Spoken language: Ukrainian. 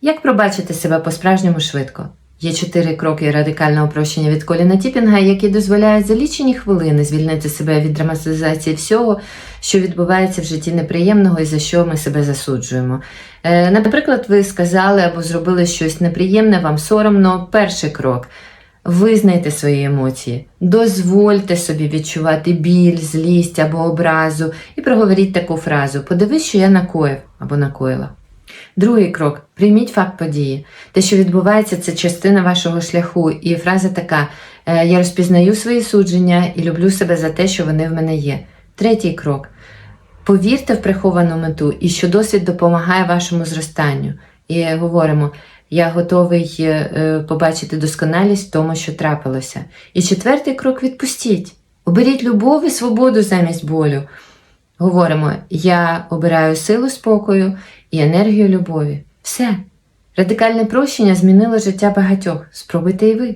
Як пробачити себе по-справжньому швидко? Є чотири кроки радикального прощення від Коліна Тіпінга, які дозволяють за лічені хвилини звільнити себе від драматизації всього, що відбувається в житті неприємного і за що ми себе засуджуємо. Е, наприклад, ви сказали або зробили щось неприємне, вам соромно. Перший крок. Визнайте свої емоції, дозвольте собі відчувати біль, злість або образу і проговоріть таку фразу: Подивись, що я накоїв або накоїла. Другий крок прийміть факт події. Те, що відбувається, це частина вашого шляху. І фраза така: е, Я розпізнаю свої судження і люблю себе за те, що вони в мене є. Третій крок. Повірте в приховану мету і що досвід допомагає вашому зростанню. І говоримо: я готовий е, е, побачити досконалість в тому, що трапилося. І четвертий крок відпустіть. Оберіть любов і свободу замість болю. Говоримо: я обираю силу спокою і енергію любові. Все. Радикальне прощення змінило життя багатьох. Спробуйте і ви.